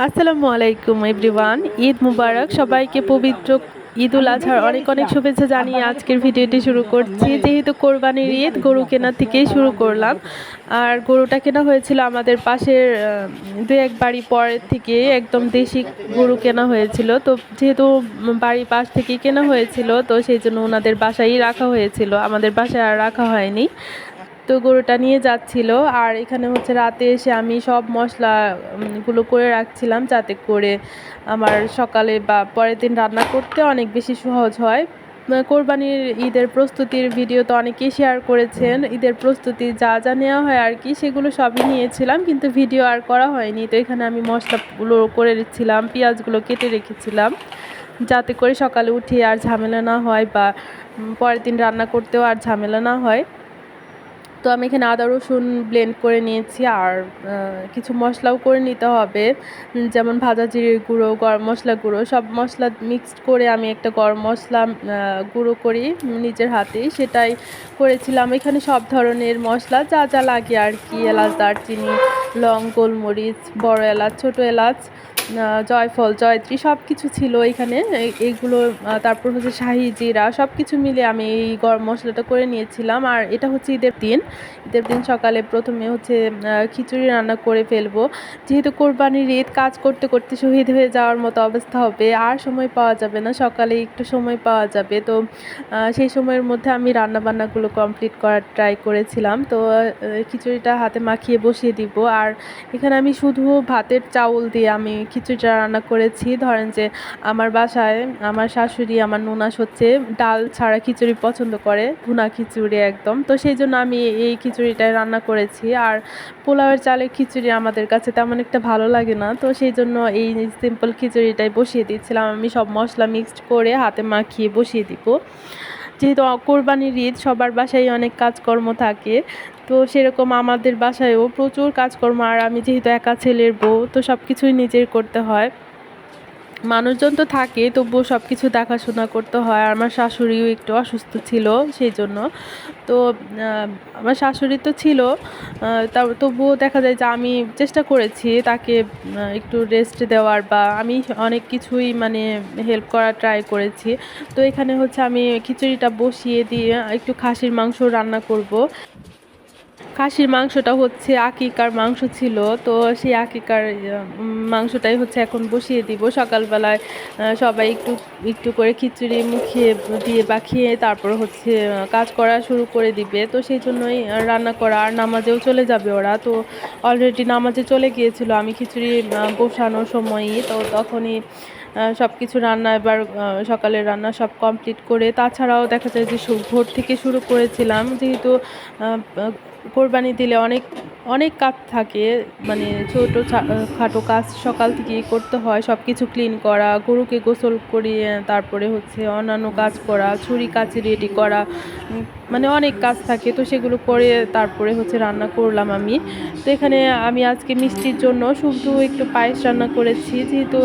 আসসালামু আলাইকুম, এভরিওয়ান। ঈদ মুবারক। সবাইকে পবিত্র ঈদ উল আজহার অনেক অনেক শুভেচ্ছা জানিয়ে আজকের ভিডিওটি শুরু করছি। যেহেতু কোরবানির ঈদ, গরু কেনা থেকেই শুরু করলাম। আর গরুটা কেনা হয়েছিল আমাদের পাশের দু এক বাড়ি পরের থেকে একদম দেশি গরু কেনা হয়েছিল। তো যেহেতু বাড়ির পাশ থেকেই কেনা হয়েছিল, তো সেই জন্য ওনাদের বাসায়ই রাখা হয়েছিল। আমাদের বাসায় আর রাখা হয়নি। তো গরুটা নিয়ে যাচ্ছিল। আর এখানে হচ্ছে রাতে এসে আমি সব মশলা উম, গুলো করে রাখছিলাম যাতে করে আমার সকালে বা পরের দিন রান্না করতে অনেক বেশি সহজ হয়। কোরবানির ঈদের প্রস্তুতির ভিডিও তো অনেকেই শেয়ার করেছেন। ঈদের প্রস্তুতি যা যা নেওয়া হয় আর কি সেগুলো সবই নিয়েছিলাম কিন্তু ভিডিও আর করা হয়নি। তো এখানে আমি মশলাগুলো করে রেখেছিলাম পেঁয়াজগুলো কেটে রেখেছিলাম যাতে করে সকালে উঠে আর ঝামেলা না হয় বা পরের দিন রান্না করতেও আর ঝামেলা না হয়। তো আমি এখানে আদা, রসুন ব্লেন্ড করে নিয়েছি আর কিছু মশলাও করে নিতে হবে। যেমন ভাজা জিরে গুঁড়ো, গরম মশলা গুঁড়ো, সব মশলা মিক্সড করে আমি একটা গরম মশলা গুঁড়ো করি নিজের হাতেই সেটাই করেছিলাম। এখানে সব ধরনের মশলা, যা যা লাগে আর কি। এলাচ, দারচিনি, লং, গোলমরিচ, বড় এলাচ, ছোট এলাচ জয়ফল, জয়ত্রী সব কিছু ছিল এখানে। এই- এইগুলো তারপর হচ্ছে শাহি জিরা সব কিছু মিলে আমি এই গরম মশলাটা করে নিয়েছিলাম। আর এটা হচ্ছে ঈদের দিন। ঈদের দিন সকালে প্রথমে হচ্ছে খিচুড়ি রান্না করে ফেলব। যেহেতু কোরবানির ঈদ, কাজ করতে করতে শহীদ হয়ে যাওয়ার মতো অবস্থা হবে, আর সময় পাওয়া যাবে না। সকালে একটু সময় পাওয়া যাবে। তো সেই সময়ের মধ্যে আমি রান্না বান্নাগুলো কমপ্লিট করার ট্রাই করেছিলাম। তো খিচুড়িটা হাতে মাখিয়ে বসিয়ে দিব। আর এখানে আমি শুধু ভাতের চাউল দিয়ে আমি খিচুড়িটা রান্না করেছি, ধরেন যে আমার বাসায় আমার শাশুড়ি, আমার নুনাস হচ্ছে ডাল ছাড়া খিচুড়ি পছন্দ করে, ভুনা খিচুড়ি একদম। তো সেই জন্য আমি এই খিচুড়িটাই রান্না করেছি। আর পোলাওয়ের চালের খিচুড়ি আমাদের কাছে তেমন একটা ভালো লাগে না। তো সেই জন্য এই সিম্পল খিচুড়িটাই বসিয়ে দিচ্ছিলাম। আমি সব মশলা মিক্সড করে হাতে মাখিয়ে বসিয়ে দিব। যেহেতু কোরবানির ঈদ, সবার বাসায় অনেক কাজকর্ম থাকে। তো সেরকম আমাদের বাসায়ও প্রচুর কাজকর্ম, আর আমি যেহেতু একা ছেলের বউ, তো সব কিছুই নিজের করতে হয়। মানুষজন তো থাকে, তবুও সব কিছু দেখাশোনা করতে হয়। আমার শাশুড়িও একটু অসুস্থ ছিল সেই জন্য তো আমার শাশুড়ি তো ছিল তবুও দেখা যায় যে আমি চেষ্টা করেছি তাকে একটু রেস্ট দেওয়ার বা আমি অনেক কিছুই মানে হেল্প করার ট্রাই করেছি। তো এখানে হচ্ছে আমি খিচুড়িটা বসিয়ে দিয়ে একটু খাসির মাংস রান্না করব। খাসির মাংসটা হচ্ছে আকিকার মাংস ছিল, তো সেই আকিকার মাংসটাই হচ্ছে এখন বসিয়ে দিব। সকালবেলায় সবাই একটু একটু করে খিচুড়ি মুখিয়ে দিয়ে বা খেয়ে তারপর হচ্ছে কাজ করা শুরু করে দিবে। তো সেই জন্যই রান্না করা আর নামাজেও চলে যাবে ওরা। তো অলরেডি নামাজে চলে গিয়েছিল। আমি খিচুড়ি বসানোর সময়ই, তো তখনই সব কিছু রান্না এবার সকালের রান্না সব কমপ্লিট করে, তাছাড়াও দেখা যায় যে ভোর থেকে শুরু করেছিলাম। যেহেতু কোরবানি দিলে অনেক অনেক কাজ থাকে। মানে ছোটো খাটো কাজ সকাল থেকেই করতে হয় সব কিছু ক্লিন করা, গরুকে গোসল করিয়ে, তারপরে হচ্ছে অন্যান্য কাজ করা, ছুরি কাচি রেডি করা মানে অনেক কাজ থাকে। তো সেগুলো করে তারপরে হচ্ছে রান্না করলাম আমি। তো এখানে আমি আজকে মিষ্টির জন্য শুধু একটু পায়েস রান্না করেছি। যেহেতু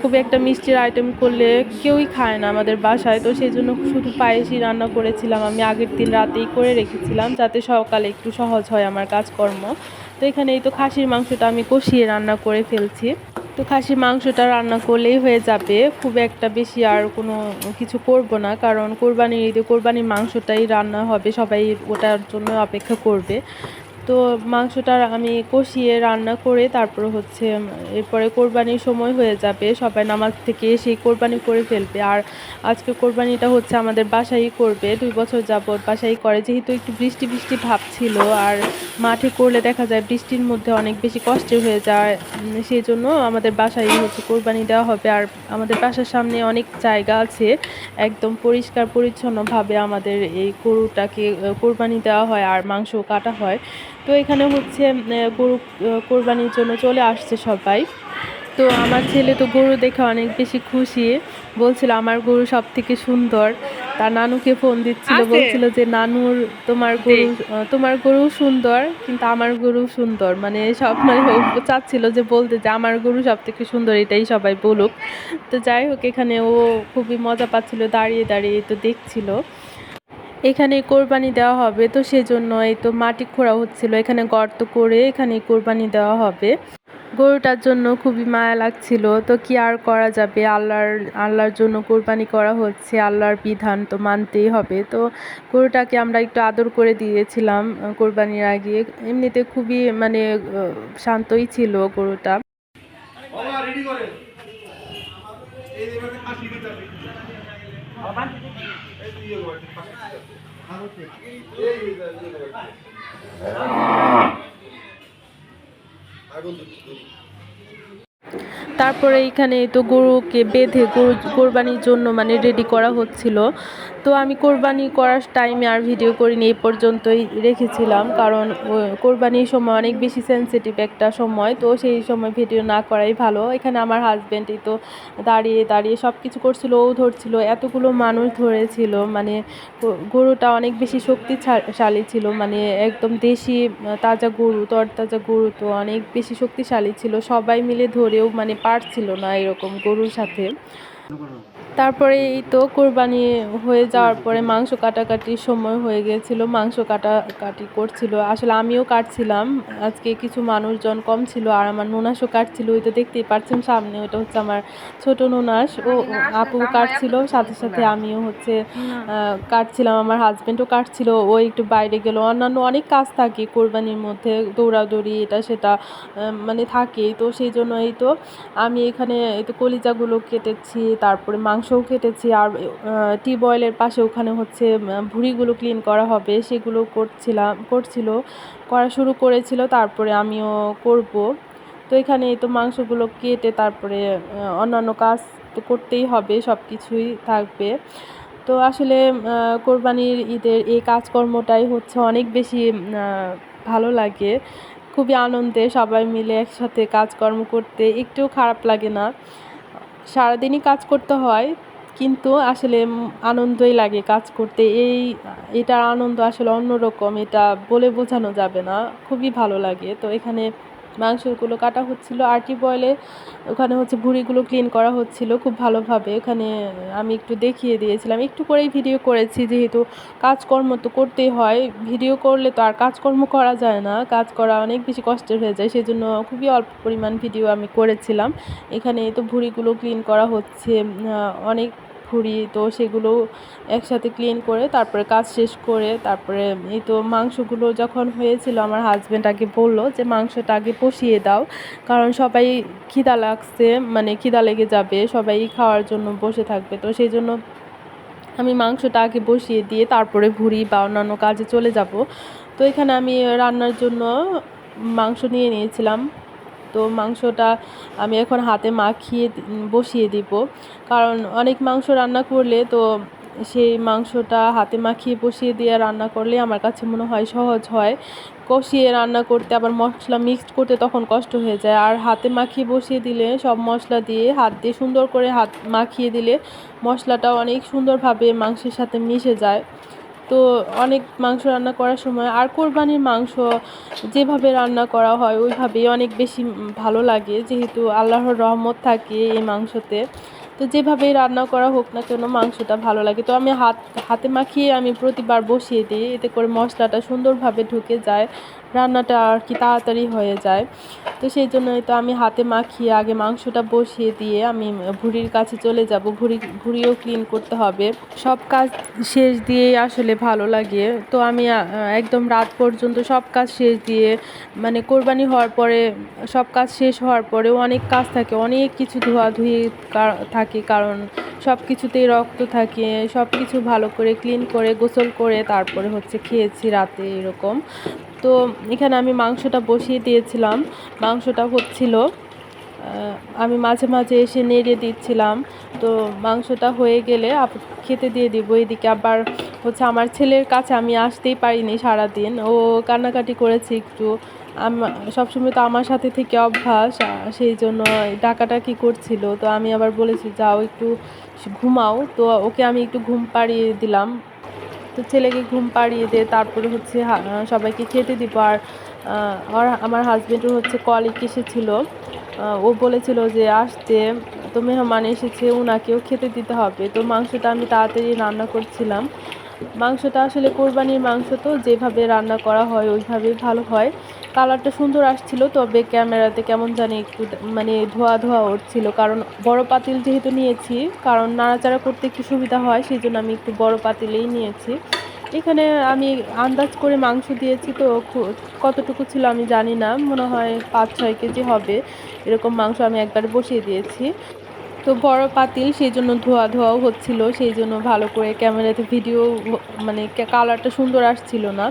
খুব একটা মিষ্টির আইটেম করলে কেউই খায় না আমাদের বাসায়। তো সেই জন্য শুধু পায়েসই রান্না করেছিলাম আমি, আগের দিন রাতেই করে রেখেছিলাম, যাতে সকালে একটু সহজ হয় আমার কাজকর্ম। তো এখানে এই তো খাসির মাংসটা আমি কষিয়ে রান্না করে ফেলছি। তো খাসির মাংসটা রান্না করলেই হয়ে যাবে, খুব একটা বেশি আর কোনো কিছু করব না, কারণ কোরবানির ঈদে কোরবানির মাংসটাই রান্না হবে, সবাই ওটার জন্য অপেক্ষা করবে। তো মাংসটা আমি কষিয়ে রান্না করে তারপর হচ্ছে এরপরে কোরবানির সময় হয়ে যাবে, সবাই নামাজ থেকে এসে কোরবানি করে ফেলবে। আর আজকে কোরবানিটা হচ্ছে আমাদের বাসাই করবে, দুই বছর যাবৎ বাসাই করে। যেহেতু একটু বৃষ্টি বৃষ্টি ভাব ছিল, আর মাঠে করলে দেখা যায় বৃষ্টির মধ্যে অনেক বেশি কষ্টের হয়ে যায় সেই জন্য আমাদের বাসায় হচ্ছে কোরবানি দেওয়া হবে। আর আমাদের বাসার সামনে অনেক জায়গা আছে, একদম পরিষ্কার পরিচ্ছন্নভাবে আমাদের এই গরুটাকে কোরবানি দেওয়া হয় আর মাংস কাটা হয়। তো এখানে হচ্ছে গরু কোরবানির জন্য চলে আসছে সবাই। তো আমার ছেলে তো গরু দেখে অনেক বেশি খুশি। বলছিল আমার গরু সব থেকে সুন্দর। তার নানুকে ফোন দিচ্ছিল? বলছিল যে নানুর তোমার গরু তোমার গরু সুন্দর কিন্তু আমার গরু সুন্দর। মানে সব মানে চাচ্ছিল যে বলতে যে আমার গরু সব থেকে সুন্দর এটাই সবাই বলুক। তো যাই হোক এখানে ও খুবই মজা পাচ্ছিল দাঁড়িয়ে দাঁড়িয়ে তো দেখছিল। এখানে কোরবানি দেওয়া হবে, তো সেজন্য এই তো মাটি খোঁড়া হচ্ছিল। এখানে গর্ত করে এখানে কোরবানি দেওয়া হবে। গরুটার জন্য খুবই মায়া লাগছিল, তো কি আর করা যাবে? আল্লাহর আল্লাহর জন্য কোরবানি করা হচ্ছে, আল্লাহর বিধান তো মানতেই হবে। তো গরুটাকে আমরা একটু আদর করে দিয়েছিলাম কোরবানির আগে। এমনিতে খুবই মানে শান্তই ছিল গরুটা বাবা রেডি করে এই যে এবারে খাসি দিতে হবে এই তুই ইয়ে কর, খাসি। এই এই তারপরে এখানে তো গরুকে বেঁধে গরু, কোরবানির জন্য মানে রেডি করা হচ্ছিল। তো আমি কোরবানি করার টাইমে আর ভিডিও করিনি, এই পর্যন্তই রেখেছিলাম। কারণ কোরবানির সময় অনেক বেশি সেনসিটিভ একটা সময়, তো সেই সময় ভিডিও না করাই ভালো। এখানে আমার হাজব্যান্ডই তো দাঁড়িয়ে দাঁড়িয়ে সব কিছু করছিল, ও ধরছিল, এতগুলো মানুষ ধরেছিল। মানে গরুটা অনেক বেশি শক্তিশালী ছিল। মানে একদম দেশি, তাজা গরু, তরতাজা গরু তো অনেক বেশি শক্তিশালী ছিল। সবাই মিলে ধরেও মানে পারছিল না এরকম গরুর সাথে। তারপরে এই তো কোরবানি হয়ে যাওয়ার পরে মাংস কাটাকাটির সময় হয়ে গিয়েছিল মাংস কাটাকাটি করছিল। আসলে আমিও কাটছিলাম, আজকে কিছু মানুষজন কম ছিল আর আমার নুনাসও কাটছিল, ওই তো দেখতেই পাচ্ছেন সামনে ওটা হচ্ছে আমার ছোট নুনাস। ও আপু কাটছিল, সাথে সাথে আমিও হচ্ছে কাটছিলাম, আমার হাজব্যান্ডও কাটছিল, ও একটু বাইরে গেল। অন্যান্য অনেক কাজ থাকে কোরবানির মধ্যে, দৌড়াদৌড়ি, এটা সেটা মানে থাকেই। তো সেই জন্যই তো আমি এখানে এই তো কলিজাগুলো কেটেছি, তারপরে মাংসও কেটেছি আর টিউবওয়েলের পাশে ওখানে হচ্ছে ভুঁড়িগুলো ক্লিন করা হবে, সেগুলো করছিলাম, করছিল, করা শুরু করেছিল, তারপরে আমিও করব। তো এখানে তো মাংসগুলো কেটে তারপরে অন্যান্য কাজ তো করতেই হবে সব কিছুই থাকবে। তো আসলে কোরবানির ঈদের এই কাজকর্মটাই হচ্ছে অনেক বেশি ভালো লাগে। খুবই আনন্দে সবাই মিলে একসাথে কাজকর্ম করতে একটু খারাপ লাগে না। সারাদিনই কাজ করতে হয়, কিন্তু আসলে আনন্দই লাগে কাজ করতে। এই, এটার আনন্দ আসলে অন্যরকম, এটা বলে বোঝানো যাবে না, খুবই ভালো লাগে। তো এখানে মাংসগুলো কাটা হচ্ছিল, আরটি বয়েলে, ওখানে হচ্ছে ভুঁড়িগুলো ক্লিন করা হচ্ছিল খুব ভালোভাবে। ওখানে আমি একটু দেখিয়ে দিয়েছিলাম, একটু করেই ভিডিও করেছি যেহেতু কাজকর্ম তো করতেই হয়। ভিডিও করলে তো আর কাজকর্ম করা যায় না, কাজ করা অনেক বেশি কষ্টের হয়ে যায়, সেজন্য খুবই অল্প পরিমাণ ভিডিও আমি করেছিলাম। এখানে তো ভুঁড়িগুলো ক্লিন করা হচ্ছে অনেক ভুঁড়ি তো সেগুলো একসাথে ক্লিন করে তারপরে কাজ শেষ করে তারপরে এই তো মাংসগুলো যখন হয়েছিল, আমার হাজব্যান্ড আগে বলল যে মাংসটা আগে কষিয়ে দাও, কারণ সবাই খিদা লাগছে মানে খিদা লেগে যাবে, সবাই খাওয়ার জন্য বসে থাকবে, তো সেই জন্য আমি মাংসটা আগে বসিয়ে দিয়ে তারপরে ভুঁড়ি বা অন্যান্য কাজে চলে যাব। তো এখানে আমি রান্নার জন্য মাংস নিয়ে নিয়েছিলাম। তো মাংসটা আমি এখন হাতে মাখিয়ে বসিয়ে দিব। কারণ অনেক মাংস রান্না করলে তো সেই মাংসটা হাতে মাখিয়ে বসিয়ে দিয়ে রান্না করলে আমার কাছে মনে হয় সহজ হয়। কষিয়ে রান্না করতে আবার মশলা মিক্সড করতে তখন কষ্ট হয়ে যায়। আর হাতে মাখিয়ে বসিয়ে দিলে সব মশলা দিয়ে হাত দিয়ে সুন্দর করে হাত মাখিয়ে দিলে মশলাটা অনেক সুন্দরভাবে মাংসের সাথে মিশে যায়। তো অনেক মাংস রান্না করার সময় আর কোরবানির মাংস যেভাবে রান্না করা হয়, ওইভাবেই অনেক বেশি ভালো লাগে। যেহেতু আল্লাহর রহমত থাকে এই মাংসতে। তো যেভাবে রান্না করা হোক না কেন মাংসটা ভালো লাগে। তো আমি হাত, হাতে মাখিয়ে আমি প্রতিবার বসিয়ে দিই। এতে করে মশলাটা সুন্দরভাবে ঢুকে যায়। রান্নাটা আর কি তাড়াতাড়ি হয়ে যায়। তো সেই জন্যই তো আমি হাতে মাখিয়ে আগে মাংসটা বসিয়ে দিয়ে আমি ভুঁড়ির কাছে চলে যাব। ভুঁড়ি, ভুঁড়িও ক্লিন করতে হবে। সব কাজ শেষ দিয়েই আসলে ভালো লাগে। তো আমি একদম রাত পর্যন্ত সব কাজ শেষ দিয়ে মানে কোরবানি হওয়ার পরে, সব কাজ শেষ হওয়ার পরেও অনেক কাজ থাকে। অনেক কিছু ধোয়াধুয়ি থাকে কারণ সব কিছুতেই রক্ত থাকে। সব কিছু ভালো করে ক্লিন করে, গোসল করে তারপরে হচ্ছে খেয়েছি রাতে এরকম। তো এখানে আমি মাংসটা বসিয়ে দিয়েছিলাম। মাংসটা হচ্ছিল আমি মাঝে মাঝে এসে নেড়ে দিচ্ছিলাম। তো মাংসটা হয়ে গেলে খেতে দিয়ে দিব এদিকে। আবার হচ্ছে আমার ছেলের কাছে আমি আসতেই পারিনি সারাদিন। ও কান্নাকাটি করেছে একটু। সবসময় তো আমার সাথে থেকে অভ্যাস। সেই জন্য ডাকাটা ডাকাটাকি করছিল। তো আমি আবার বলেছি, যাও একটু ঘুমাও। তো ওকে আমি একটু ঘুম পাড়িয়ে দিলাম। তো ছেলেকে ঘুম পাড়িয়ে দিয়ে তারপরে হচ্ছে সবাইকে খেতে দিব। আর আমার হাজব্যান্ডও হচ্ছে কলিক এসেছিল। ও বলেছিল যে, আসতে, তো মেহমান এসেছে ওনাকেও খেতে দিতে হবে। তো মাংসটা আমি তাড়াতাড়ি রান্না করছিলাম। মাংসটা আসলে কোরবানির মাংস তো, যেভাবে রান্না করা হয়, ওইভাবেই ভালো হয়। কালারটা সুন্দর আসছিল, তবে ক্যামেরাতে কেমন জানি একটু মানে ধোয়া ধোয়া উঠছিল। কারণ বড় পাতিল যেহেতু নিয়েছি, কারণ নাড়াচাড়া করতে একটু সুবিধা হয় সেই জন্য আমি একটু বড় পাতিলেই নিয়েছি। এখানে আমি আন্দাজ করে মাংস দিয়েছি তো কতটুকু ছিল আমি জানি না। মনে হয় পাঁচ ছয় কেজি হবে, এরকম মাংস আমি একবার বসিয়ে দিয়েছি। তো বড় পাতিল, সেই জন্য ধোয়া ধোয়াও হচ্ছিল, সেই জন্য ভালো করে ক্যামেরাতে ভিডিও মানে কালারটা সুন্দর আসছিল না।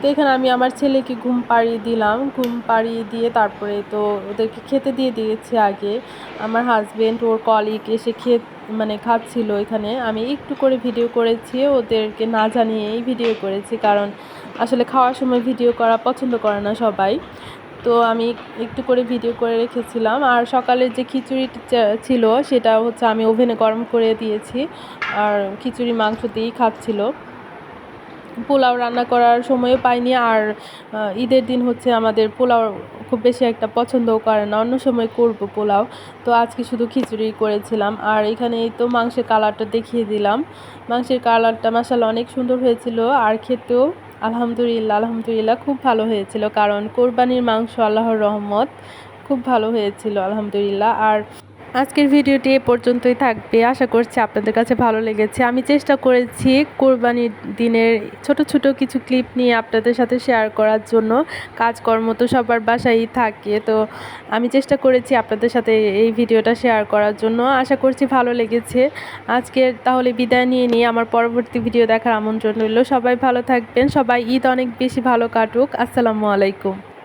তো এখানে আমি আমার ছেলেকে ঘুম পাড়িয়ে দিলাম, ঘুম পাড়িয়ে দিয়ে তারপরে তো ওদেরকে খেতে দিয়ে দিয়েছি আগে। আমার হাজবেন্ড ওর কলিগ এসে খেত মানে খাচ্ছিল এখানে। আমি একটু করে ভিডিও করেছি, ওদেরকে না জানিয়েই ভিডিও করেছি, কারণ আসলে খাওয়ার সময় ভিডিও করা পছন্দ করে না সবাই। তো আমি একটু করে ভিডিও করে রেখেছিলাম। আর সকালের যে খিচুড়ি ছিল সেটা হচ্ছে আমি ওভেনে গরম করে দিয়েছি। আর খিচুড়ি মাংস দিয়েই খাচ্ছিল। পোলাও রান্না করার সময়ও পাইনি। আর ঈদের দিন হচ্ছে আমাদের পোলাও খুব বেশি একটা পছন্দও করে না। অন্য সময় করব পোলাও। তো আজকে শুধু খিচুড়ি করেছিলাম। আর এখানে তো মাংসের কালারটা দেখিয়ে দিলাম। মাংসের কালারটা মাসাল্লাহ অনেক সুন্দর হয়েছিল। আর খেতেও আলহামদুলিল্লাহ আলহামদুলিল্লাহ, খুব ভালো হয়েছিল। কারণ কোরবানির মাংস আল্লাহর রহমত, খুব ভালো হয়েছিল, আলহামদুলিল্লাহ। আর আজকের ভিডিওটি এ পর্যন্তই থাকবে। আশা করছি আপনাদের কাছে ভালো লেগেছে। আমি চেষ্টা করেছি কোরবানির দিনের ছোট ছোট কিছু ক্লিপ নিয়ে আপনাদের সাথে শেয়ার করার জন্য। কাজকর্ম তো সবার বাসায়ই থাকে। তো আমি চেষ্টা করেছি আপনাদের সাথে এই ভিডিওটা শেয়ার করার জন্য। আশা করছি ভালো লেগেছে। আজকের তাহলে বিদায় নিয়ে নিয়ে আমার পরবর্তী ভিডিও দেখার আমন্ত্রণ রইল। সবাই ভালো থাকবেন। সবাই ঈদ অনেক বেশি ভালো কাটুক। আসসালামু আলাইকুম।